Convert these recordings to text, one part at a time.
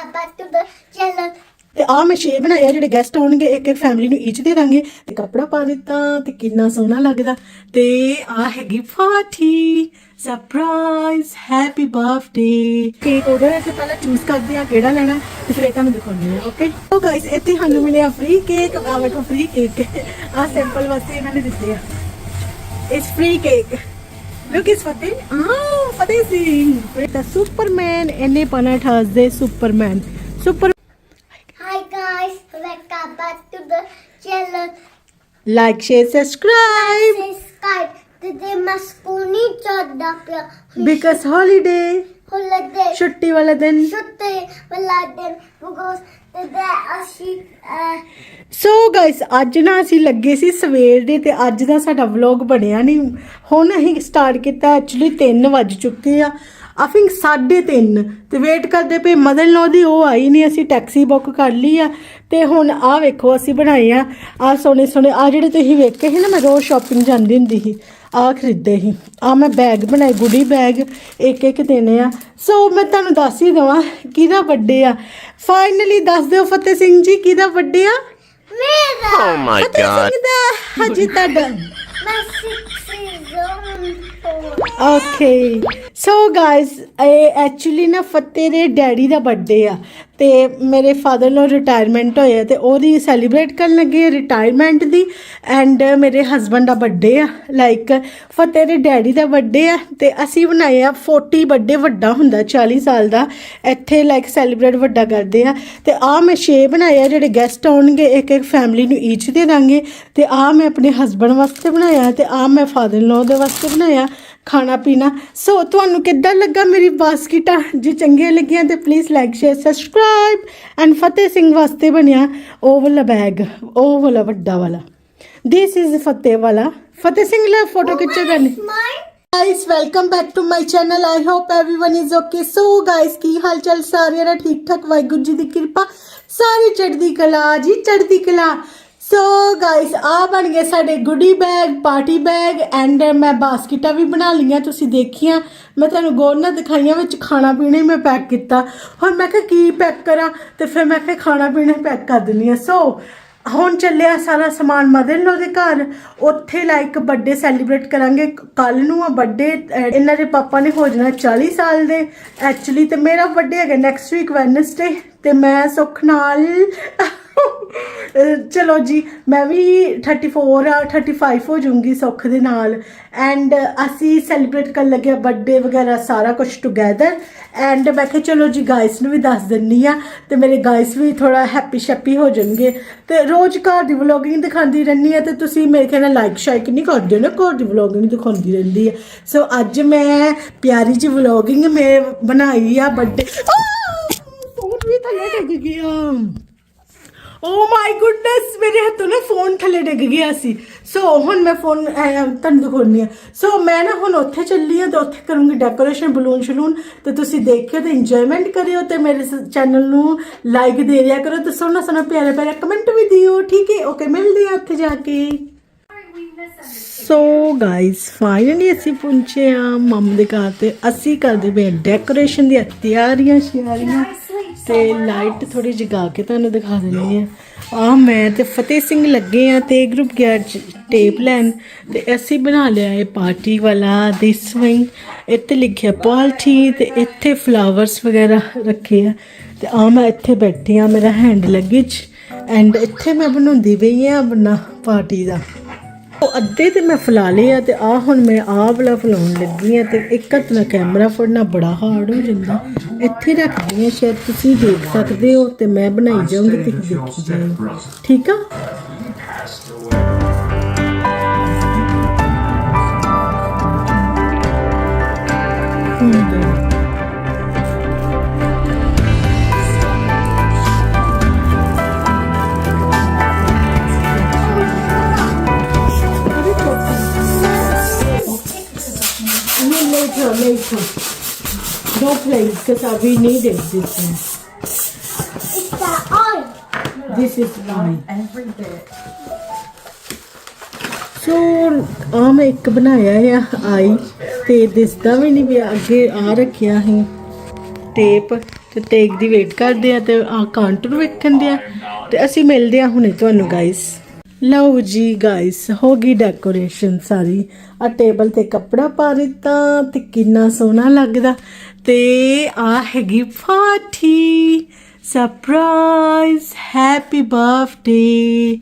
welcome back to ਤੇ ਆ ਮੈਂ ਸ਼ੇ ਬਣਾਇਆ ਜਿਹੜੇ ਗੈਸਟ ਆਉਣਗੇ, ਇੱਕ ਇੱਕ ਫੈਮਿਲੀ ਨੂੰ ਈਚ ਦੇ ਦਾਂਗੇ। ਤੇ ਕੱਪੜਾ ਪਾ ਦਿੱਤਾ, ਤੇ ਕਿੰਨਾ ਸੋਹਣਾ ਲੱਗਦਾ। ਤੇ ਆ ਹੈਗੀ party surprise happy birthday cake order ਹੈ ਪਹਿਲਾਂ ਚੂਜ਼ ਕਰਦੇ ਆ ਕਿਹੜਾ ਲੈਣਾ, ਤੇ ਫਿਰ ਇਹ ਤੁਹਾਨੂੰ ਦਿਖਾਉਂਦੇ ਆ ਓਕੇ ਸੋ ਗਾਇਸ ਇੱਥੇ ਸਾਨੂੰ ਮਿਲਿਆ ਫ੍ਰੀ ਕੇਕ ਆ ਵੇਖੋ ਫ੍ਰੀ ਕੇਕ ਆ ਸੈਂਪਲ ਵਾਸਤੇ ਇਹਨਾਂ ਨੇ ਦਿੱਤੇ ਆ। ਇਟਸ ਫ੍ਰੀ ਕੇਕ ਲੁੱਕ ਇਸ ਫਤਿਹ ਆ ਫਤਿਹ ਸਿੰਘ ਤਾਂ ਸੁਪਰਮੈਨ ਇਹਨੇ ਪਾਣਾ ਠਾਸਦੇ Superman super Hi guys, welcome back to the channel. like share subscribe Subscribe. Today my school needs a because holiday holiday. ਛੁੱਟੀ ਵਾਲਾ ਦਿਨ because today ਅਸੀਂ uh, ਸੋ ਗਾਇਸ ਅੱਜ ਨਾ ਅਸੀਂ ਲੱਗੇ ਸੀ ਸਵੇਰ ਦੇ ਤੇ ਅੱਜ ਦਾ ਸਾਡਾ ਵਲੌਗ ਬਣਿਆ ਨਹੀਂ। ਹੁਣ ਅਸੀਂ ਸਟਾਰਟ ਕੀਤਾ ਐਕਚੁਅਲੀ 3 ਵੱਜ ਚੁੱਕੇ ਆ। ਆ ਥਿੰਕ 3:30 ਤੇ ਵੇਟ ਕਰਦੇ ਪਏ ਮਦਰ ਲੋ ਦੀ ਉਹ ਆਈ ਨਹੀਂ ਅਸੀਂ ਟੈਕਸੀ ਬੁੱਕ ਕਰ ਲਈ ਆ। ਤੇ ਹੁਣ ਆ ਵੇਖੋ ਅਸੀਂ ਬਣਾਏ ਆ। ਆ ਸੋਹਣੇ ਸੋਹਣੇ ਆ ਜਿਹੜੇ ਤੁਸੀਂ ਵੇਖੇ ਸੀ ਨਾ ਮੈਂ ਰੋਜ਼ ਸ਼ਾਪਿੰਗ ਜਾਂਦੀ ਹੁੰਦੀ ਸੀ ਆ ਖਰੀਦੇ ਸੀ। ਆ ਮੈਂ ਬੈਗ ਬਣਾਏ ਗੁੱਡੀ ਬੈਗ ਇੱਕ ਇੱਕ ਦੇਣੇ ਆ। ਸੋ ਮੈਂ ਤੁਹਾਨੂੰ ਦੱਸ ਹੀ ਦਵਾਂ ਕਿਹਦਾ ਬਰਥਡੇ ਆ? ਫਾਈਨਲੀ ਦੱਸ ਦਿਓ ਫਤਿਹ ਸਿੰਘ ਜੀ ਕਿਹਦਾ ਬਰਥਡੇ ਆ? ਮੇਰਾ। God. ਸਿੰਘ ਦਾ ਹਜੀ ਤੁਹਾਡਾ। ਮੈਂ 6 zone ਓਕੇ ਸੋ ਗਾਇਸ ਇਹ ਐਕਚੁਅਲੀ ਨਾ ਫਤਿਹ ਦੇ ਡੈਡੀ ਦਾ ਬਰਥਡੇ ਆ ਤੇ ਮੇਰੇ ਫਾਦਰ ਨੂੰ ਰਿਟਾਇਰਮੈਂਟ ਹੋਇਆ ਤੇ ਉਹਦੀ ਸੈਲੀਬ੍ਰੇਟ ਕਰਨ ਲੱਗੇ ਰਿਟਾਇਰਮੈਂਟ ਦੀ ਐਂਡ ਮੇਰੇ ਹਸਬੰਡ ਦਾ ਬਰਥਡੇ ਆ। ਲਾਈਕ ਫਤਿਹ ਦੇ ਡੈਡੀ ਦਾ ਬਰਥਡੇ ਆ ਤੇ ਅਸੀਂ ਬਣਾਏ ਆ 40 ਬਰਥਡੇ ਵੱਡਾ ਹੁੰਦਾ 40 ਸਾਲ ਦਾ। ਇੱਥੇ ਲਾਈਕ ਸੈਲੀਬ੍ਰੇਟ ਵੱਡਾ ਕਰਦੇ ਆ ਤੇ ਆ ਮੈਂ ਛੇ ਬਣਾਏ ਆ ਜਿਹੜੇ ਗੈਸਟ ਆਉਣਗੇ, ਇੱਕ ਇੱਕ ਫੈਮਿਲੀ ਨੂੰ ਈਚ ਦੇ ਦਾਂਗੇ ਤੇ ਆ ਮੈਂ ਆਪਣੇ ਹਸਬੰਡ ਵਾਸਤੇ ਬਣਾਇਆ ਤੇ ਆ ਮੈਂ ਫਾਦਰ ਇਨ ਦੇ ਵਾਸਤੇ ਬਣਾਇਆ। ਖਾਣਾ ਪੀਣਾ। ਸੋ ਤੁਹਾਨੂੰ ਕਿੱਦਾਂ ਲੱਗਾ ਮੇਰੀ ਬਾਸਕਿਟਾਂ? ਜੇ ਚੰਗੀਆਂ ਲੱਗੀਆਂ ਤੇ please like share subscribe and Fateh Singh ਵਾਸਤੇ ਬਣਿਆ ਉਹ ਵਾਲਾ ਬੈਗ ਉਹ ਵਾਲਾ ਵੱਡਾ ਵਾਲਾ। This is ਫਤਿਹ ਵਾਲਾ। ਫਤਿਹ ਸਿੰਘ ਲਾ ਫੋਟੋ ਖਿੱਚੇ ਕਰਨੀ guys welcome back to my channel. I hope everyone is okay. So guys ਕੀ ਹਾਲ ਚਾਲ ਸਾਰਿਆਂ ਦਾ ਠੀਕ ਠਾਕ ਵਾਹਿਗੁਰੂ ਜੀ ਦੀ ਕਿਰਪਾ। ਸਾਰੇ ਚੜ੍ਹਦੀ ਕਲਾ ਜੀ ਚੜ੍ਹਦੀ ਕਲਾ। ਸੋ ਗਾਇਸ ਆ ਬਣ ਗਏ ਸਾਡੇ ਗੁੱਡੀ ਬੈਗ ਪਾਰਟੀ ਬੈਗ ਐਂਡ ਮੈਂ ਬਾਸਕਟਾਂ ਵੀ ਬਣਾ ਲਈਆਂ, ਤੁਸੀਂ ਦੇਖੀਆਂ। ਮੈਂ ਤੁਹਾਨੂੰ ਗੌਰ ਨਾਲ ਦਿਖਾਈਆਂ ਵਿੱਚ ਖਾਣਾ ਪੀਣਾ ਹੀ ਮੈਂ ਪੈਕ ਕੀਤਾ। ਹੁਣ ਮੈਂ ਕਿਹਾ, ਕੀ ਪੈਕ ਕਰਾਂ? ਤੇ ਫਿਰ ਮੈਂ ਕਿਹਾ, ਖਾਣਾ ਪੀਣਾ ਪੈਕ ਕਰ ਦਿੰਦੀ ਆ ਸੋ ਹੁਣ ਚੱਲਿਆ ਸਾਰਾ ਸਮਾਨ ਮਦਰ ਲੋ ਦੇ ਘਰ। ਉੱਥੇ ਲਾਈਕ ਬਰਥਡੇ ਸੈਲੀਬ੍ਰੇਟ ਕਰਾਂਗੇ। ਕੱਲ ਨੂੰ ਆ ਬਰਥਡੇ ਇਹਨਾਂ ਦੇ ਪਾਪਾ ਨੇ ਹੋ ਜਾਣਾ 40 ਸਾਲ ਦੇ। ਐਕਚੁਅਲੀ ਤੇ ਮੇਰਾ ਬਰਥਡੇ ਹੈਗਾ ਨੈਕਸਟ ਵੀਕ ਵੈਨਸਡੇ ਤੇ ਮੈਂ ਸੁੱਖ ਨਾਲ ਚਲੋ ਜੀ, ਮੈਂ ਵੀ 34 ਆ 35 ਹੋ ਜਾਊਂਗੀ ਸੁੱਖ ਦੇ ਨਾਲ। ਐਂਡ ਅਸੀਂ ਸੈਲੀਬ੍ਰੇਟ ਕਰਨ ਲੱਗੇ ਬਰਥਡੇ ਵਗੈਰਾ, ਸਾਰਾ ਕੁਝ ਟੁਗੇਦਰ ਐਂਡ ਮੈਂ ਕਿਹਾ ਚਲੋ ਜੀ ਗਾਇਸ ਨੂੰ ਵੀ ਦੱਸ ਦਿੰਨੀ ਆ, ਤੇ ਮੇਰੇ ਗਾਇਸ ਵੀ ਥੋੜਾ ਹੈਪੀ ਸ਼ੈਪੀ ਹੋ ਜਾਣਗੇ। ਤੇ ਰੋਜ਼ ਘਰ ਦੀ ਵਲੋਗਿੰਗ ਦਿਖਾਉਂਦੀ ਰਹਿੰਦੀ ਆ, ਤੇ ਤੁਸੀਂ ਮੇਰੇ ਖਿਆਲ ਨਾਲ ਲਾਈਕ ਸ਼ਾਇਕ ਨਹੀਂ ਕਰਦੇ ਹੋ ਨਾ, ਘਰ ਦੀ ਵਲੋਗਿੰਗ ਦਿਖਾਉਂਦੀ ਰਹਿੰਦੀ ਆ। ਸੋ ਅੱਜ ਮੈਂ ਪਿਆਰੀ ਜੀ ਵਲੋਗਿੰਗ ਮੈਂ ਬਣਾਈ ਆ ਬਰਥਡੇ ਫੋਨ ਵੀ ਥੱਲੇ ਡਿੱਗ ਗਿਆ। ਓ ਮਾਈ ਗੁੱਡਨੈਸ ਮੇਰੇ ਹੱਥੋਂ ਨਾ ਫੋਨ ਥੱਲੇ ਡਿੱਗ ਗਿਆ ਸੀ। ਸੋ ਹੁਣ ਮੈਂ ਫੋਨ ਤੁਹਾਨੂੰ ਦਿਖਾਉਣੀ ਆ ਸੋ ਮੈਂ ਨਾ ਹੁਣ ਉੱਥੇ ਚੱਲੀ ਆ ਤੇ ਉੱਥੇ ਕਰੂੰਗੀ ਡੈਕੋਰੇਸ਼ਨ ਬਲੂਨ ਸ਼ਲੂਨ। ਤੇ ਤੁਸੀਂ ਦੇਖਿਓ ਤੇ ਇੰਜੋਇਮੈਂਟ ਕਰਿਓ ਤੇ ਮੇਰੇ ਚੈਨਲ ਨੂੰ ਲਾਈਕ ਦੇ ਦਿਆ ਕਰੋ ਤੇ ਸੋਹਣਾ ਸੋਹਣਾ ਪਿਆਰਾ ਪਿਆਰਾ ਕਮੈਂਟ ਵੀ ਦਿਓ, ਠੀਕ ਹੈ? ਓਕੇ ਮਿਲਦੇ ਆ ਉੱਥੇ ਜਾ ਕੇ। ਸੋ ਗਾਇਸ ਫਾਈਨਲੀ ਅਸੀਂ ਪਹੁੰਚੇ ਆ ਮਮ ਦੇ ਘਰ ਤੇ। ਅਸੀਂ ਕਰਦੇ ਪਏ ਡੈਕੋਰੇਸ਼ਨ ਦੀਆਂ ਤਿਆਰੀਆਂ, ਸ਼ਿਆਰੀਆਂ। ਤੇ ਲਾਈਟ ਥੋੜੀ ਜਗਾ ਕੇ ਤੁਹਾਨੂੰ ਦਿਖਾ ਦਿੰਦੀ ਆ ਆ ਮੈਂ ਤੇ ਫਤਿਹ ਸਿੰਘ ਲੱਗੇ ਆ ਤੇ ਗਰੁੱਪ ਗਿਆ ਟੇਪ ਲੈਣ ਤੇ ਅਸੀਂ ਬਣਾ ਲਿਆ ਇਹ ਪਾਰਟੀ ਵਾਲਾ ਦਿਸ ਵਿੰਗ ਇੱਥੇ ਲਿਖਿਆ ਪਾਰਟੀ ਤੇ ਇੱਥੇ ਫਲਾਵਰਸ ਵਗੈਰਾ ਰੱਖੇ ਆ। ਤੇ ਆ ਮੈਂ ਇੱਥੇ ਬੈਠੀ ਆ, ਮੇਰਾ ਹੈਂਡ ਲੱਗੇਜ ਐਂਡ ਇੱਥੇ ਮੈਂ ਬਣਾਉਂਦੀ ਪਈ ਆ ਆਪਣਾ ਪਾਰਟੀ ਦਾ। ਉਹ ਅੱਧੇ ਤੇ ਮੈਂ ਫਲਾ ਲਏ ਆ ਤੇ ਆ ਹੁਣ ਮੈਂ ਆਹ ਵਾਲਾ ਫਲਾਉਣ ਲੱਗੀ ਆ ਤੇ ਇੱਕ ਹੱਥ ਨਾਲ ਕੈਮਰਾ ਫੜਨਾ ਬੜਾ ਹਾਰਡ ਹੋ ਜਾਂਦਾ। ਇੱਥੇ ਰੱਖਦੀ ਆ ਸ਼ਾਇਦ ਤੁਸੀਂ ਦੇਖ ਸਕਦੇ ਹੋ ਤੇ ਮੈਂ ਬਣਾਈ ਜਾਊਂਗੀ ਤੇ ਦੇਖੀ ਜਾਓ ਠੀਕ ਆ? Later, later. Don't play because uh, we need it this one. It's the on. This is mine. ਸੋ ਆ ਮੈਂ ਇੱਕ ਬਣਾਇਆ ਆ ਆਈ ਤੇ ਦਿਸਦਾ ਵੀ ਨਹੀਂ ਵੀ ਅੱਗੇ ਆ ਰੱਖਿਆ ਹੈ ਟੇਪ ਤੇ ਟੇਕ ਦੀ ਵੇਟ ਕਰਦੇ ਆ ਤੇ ਆ ਕਾਊਂਟਰ ਵੇਖਣ ਦੇ ਆ ਤੇ ਅਸੀਂ ਮਿਲਦੇ ਆ ਹੁਣੇ ਤੁਹਾਨੂੰ ਗਾਇਸ ਲਓ ਜੀ ਗਾਇਸ ਹੋ ਗਈ ਡੈਕੋਰੇਸ਼ਨ ਸਾਰੀ। ਆ ਟੇਬਲ ਤੇ ਕੱਪੜਾ ਪਾ ਦਿੱਤਾ ਤੇ ਕਿੰਨਾ ਸੋਹਣਾ ਲੱਗਦਾ। ਤੇ ਆ ਹੈਗੀ party. Surprise happy birthday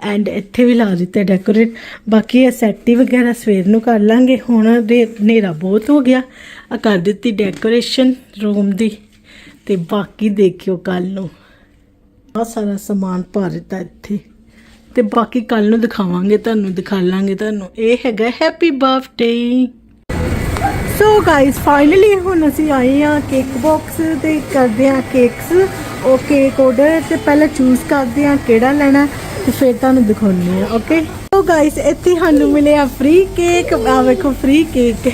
and ਇੱਥੇ ਵੀ ਲਾ ਦਿੱਤਾ ਡੈਕੋਰੇਟ ਬਾਕੀ ਇਹ ਸੈਟੀ ਵਗੈਰਾ ਸਵੇਰ ਨੂੰ ਕਰ ਲਾਂਗੇ। ਹੁਣ ਦੇ ਹਨੇਰਾ ਬਹੁਤ ਹੋ ਗਿਆ। ਆ ਕਰ ਦਿੱਤੀ ਡੈਕੋਰੇਸ਼ਨ ਰੂਮ ਦੀ। ਤੇ ਬਾਕੀ ਦੇਖਿਓ ਕੱਲ ਨੂੰ। ਆ ਸਾਰਾ ਸਮਾਨ ਪਾ ਦਿੱਤਾ ਇੱਥੇ। ਤੇ ਬਾਕੀ ਕੱਲ ਨੂੰ ਦਿਖਾਵਾਂਗੇ, ਤੁਹਾਨੂੰ ਦਿਖਾ ਲਾਂਗੇ ਤੁਹਾਨੂੰ। ਇਹ ਹੈਗਾ happy birthday so guys finally ਹੁਣ ਅਸੀਂ ਆਏ ਆ ਕੇਕ ਬਾਕਸ ਤੇ ਕਰਦੇ ਆ ਕੇਕਸ ਉਹ ਕੇਕ ਆਰਡਰ ਤੇ ਪਹਿਲਾਂ ਚੂਜ਼ ਕਰਦੇ ਆ ਕਿਹੜਾ ਲੈਣਾ ਤੇ ਫਿਰ ਤੁਹਾਨੂੰ ਦਿਖਾਉਂਦੇ ਆ ਓਕੇ ਸੋ ਗਾਇਸ ਇੱਥੇ ਸਾਨੂੰ ਮਿਲਿਆ ਫ੍ਰੀ ਕੇਕ ਆ ਵੇਖੋ ਫ੍ਰੀ ਕੇਕ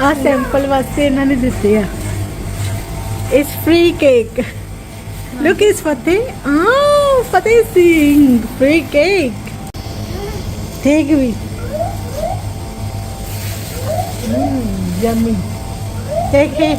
ਆ ਸੈਂਪਲ ਵਾਸਤੇ ਇਹਨਾਂ ਨੇ ਦਿੱਤੇ ਆ। ਇਸ ਫ੍ਰੀ ਕੇਕ ਲੁੱਕ ਇਸ ਫਤਿਹ ਆ ਫਤਿਹ ਸਿੰਘ ਫ੍ਰੀ ਕੇਕ ਠੀਕ ਵੀ yummy. Take it.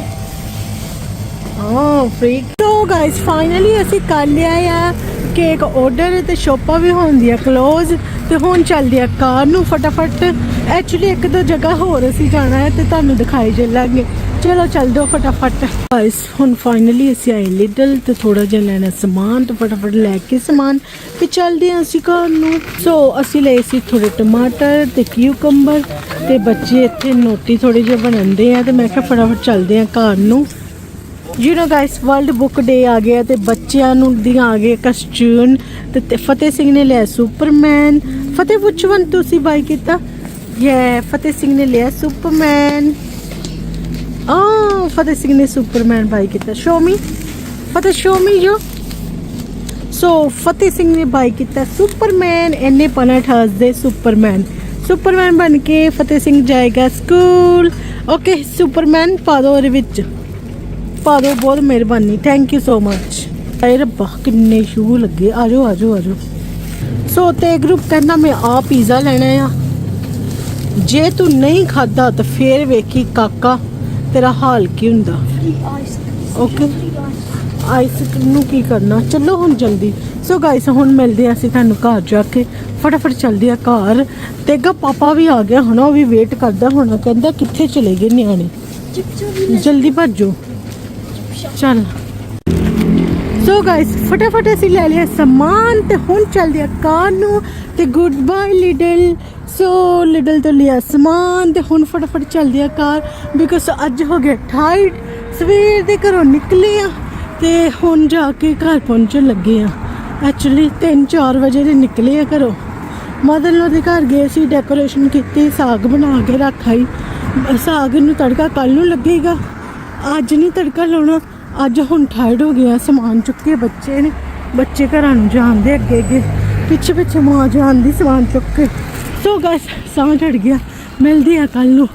Oh, freak. So guys, finally ਅਸੀਂ ਕਰ ਲਿਆ ਆ। ਕੇਕ ਆਰਡਰ ਤੇ ਸ਼ੋਪਾਂ ਵੀ ਹੁੰਦੀਆਂ ক্লোਜ਼ ਤੇ ਹੁਣ ਚੱਲਦੀ ਆ ਕਾਰ ਨੂੰ ਫਟਾਫਟ। ਐਕਚੁਅਲੀ ਇੱਕ ਦੋ ਜਗ੍ਹਾ ਹੋਰ ਅਸੀਂ ਜਾਣਾ ਹੈ ਤੇ ਤੁਹਾਨੂੰ ਦਿਖਾਈ ਚੱਲਾਂਗੇ। ਚਲੋ ਚੱਲ ਦੋ ਫਟਾਫਟ। ਗਾਇਸ ਹੁਣ ਫਾਈਨਲੀ ਅਸੀਂ ਆਏ ਲਿਟਲ ਤੇ ਥੋੜਾ ਜਿਹਾ ਲੈਣਾ ਸਮਾਨ ਤੇ ਫਟਾਫਟ ਲੈ ਕੇ ਸਮਾਨ ਤੇ ਚੱਲਦੇ ਹਾਂ ਅਸੀਂ ਘਰ ਨੂੰ। ਸੋ ਅਸੀਂ ਲਏ ਸੀ ਥੋੜੇ ਟਮਾਟਰ ਤੇ ਕਿਊਕੰਬਰ ਤੇ ਬੱਚੇ ਇੱਥੇ ਨੋਟੀ ਥੋੜੇ ਜਿਹੇ ਬਣਾਉਂਦੇ ਆ ਤੇ ਮੈਂ ਕਿਹਾ ਫਟਾਫਟ ਚੱਲਦੇ ਹਾਂ ਘਰ ਨੂੰ। You know guys world book day ਆ ਗਿਆ ਤੇ ਬੱਚਿਆਂ ਨੂੰ ਦੀਆਂ ਆ ਗਏ ਕਸਟੂਨ ਤੇ ਫਤਿਹ ਸਿੰਘ ਨੇ ਲਿਆ ਸੁਪਰਮੈਨ ਫਤਿਹ which ਤੁਸੀਂ ਬਾਈ ਕੀਤਾ? ਯੇ ਫਤਿਹ ਸਿੰਘ ਨੇ ਲਿਆ ਸੁਪਰਮੈਨ ਆ ਫਤਿਹ ਸਿੰਘ ਨੇ ਸੁਪਰਮੈਨ ਬਾਈ ਕੀਤਾ ਸ਼ੋ ਮੀ ਫਤਿਹ ਸ਼ੋ ਮੀ ਜੋ ਸੋ ਫਤਿਹ ਸਿੰਘ ਨੇ ਬਾਈ ਕੀਤਾ ਸੁਪਰਮੈਨ ਇਹਨੇ ਪਨਾ ਠਾਸਦੇ ਸੁਪਰਮੈਨ ਸੁਪਰਮੈਨ ਬਣ ਕੇ ਫਤਿਹ ਸਿੰਘ ਜਾਏਗਾ ਸਕੂਲ ਓਕੇ ਸੁਪਰਮੈਨ ਪਾ ਦਿਓ ਉਹਦੇ ਵਿੱਚ ਪਾ ਦਿਓ ਬਹੁਤ ਮਿਹਰਬਾਨੀ ਥੈਂਕ ਯੂ ਸੋ ਮਚ ਆਏ ਰੱਬਾ ਕਿੰਨੇ ਸ਼ੂ ਲੱਗੇ ਆਜੋ ਆਜੋ ਆਜੋ ਸੋ ਤੇ ਗਰੁੱਪ ਕਹਿੰਦਾ ਮੈਂ ਆ ਪੀਜ਼ਾ ਲੈਣਾ ਆ ਜੇ ਤੂੰ ਨਹੀਂ ਖਾਦਾ ਤਾਂ ਫੇਰ ਵੇਖੀ ਕਾਕਾ ਤੇਰਾ ਹਾਲ ਕੀ ਹੁੰਦਾ? ਓਕੇ ਆਈਸ ਨੂੰ ਕੀ ਕਰਨਾ? ਚਲੋ ਹੁਣ ਜਲਦੀ। ਸੋ ਗਾਇਸ ਹੁਣ ਮਿਲਦੇ ਆ ਅਸੀਂ ਤੁਹਾਨੂੰ ਘਰ ਜਾ ਕੇ। ਫਟਾਫਟ ਚੱਲਦੇ ਆ ਘਰ। ਤੇਗਾ ਪਾਪਾ ਵੀ ਆ ਗਿਆ ਹੋਣਾ ਉਹ ਵੀ ਵੇਟ ਕਰਦਾ ਹੋਣਾ। ਕਹਿੰਦਾ ਕਿੱਥੇ ਚਲੇ ਗਏ ਨਿਆਣੇ? ਜਲਦੀ ਭੱਜੋ। ਚੱਲ। ਸੋ ਗਾਇਸ ਫਟਾਫਟ ਅਸੀਂ ਲੈ ਲਿਆ ਸਮਾਨ ਤੇ ਹੁਣ ਚੱਲਦੇ ਆ ਕਾਰ ਨੂੰ ਤੇ ਗੁੱਡ ਬਾਏ ਲਿਡਲ ਸੋ ਲਿਡਲ ਤੋਂ ਲਿਆ ਸਮਾਨ ਤੇ ਹੁਣ ਫਟਾਫਟ ਚੱਲਦੇ ਆ ਕਾਰ ਬਿਕੋਜ਼ ਅੱਜ ਹੋ ਗਿਆ ਠਾਈਟ ਸਵੇਰ ਦੇ ਘਰੋਂ ਨਿਕਲੇ ਆ ਤੇ ਹੁਣ ਜਾ ਕੇ ਘਰ ਪਹੁੰਚਣ ਲੱਗੇ ਆ ਐਕਚੁਅਲੀ 3-4 ਵਜੇ ਦੇ ਨਿਕਲੇ ਆ ਘਰੋਂ ਮਦਨ ਲੋ ਦੇ ਘਰ ਗਏ ਸੀ ਡੈਕੋਰੇਸ਼ਨ ਕੀਤੀ ਸਾਗ ਬਣਾ ਕੇ ਰੱਖਾਈ ਸਾਗ ਨੂੰ ਤੜਕਾ ਕੱਲ ਨੂੰ ਲੱਗੇਗਾ ਅੱਜ ਨਹੀਂ ਤੜਕਾ ਲਾਉਣਾ ਅੱਜ ਹੁਣ ਠਾਇਡ ਹੋ ਗਿਆ ਸਮਾਨ ਚੁੱਕੇ ਬੱਚੇ ਨੇ, ਬੱਚੇ ਘਰਾਂ ਨੂੰ ਜਾਂਦੇ ਅੱਗੇ ਅੱਗੇ, ਪਿੱਛੇ ਪਿੱਛੇ ਮਾਂ ਜਾਂਦੀ ਸਮਾਨ ਚੁੱਕ ਕੇ। ਸੋ ਗਾਇਸ ਸਾਹ ਚੜ ਗਿਆ, ਮਿਲਦੀ ਆ ਕੱਲ ਨੂੰ।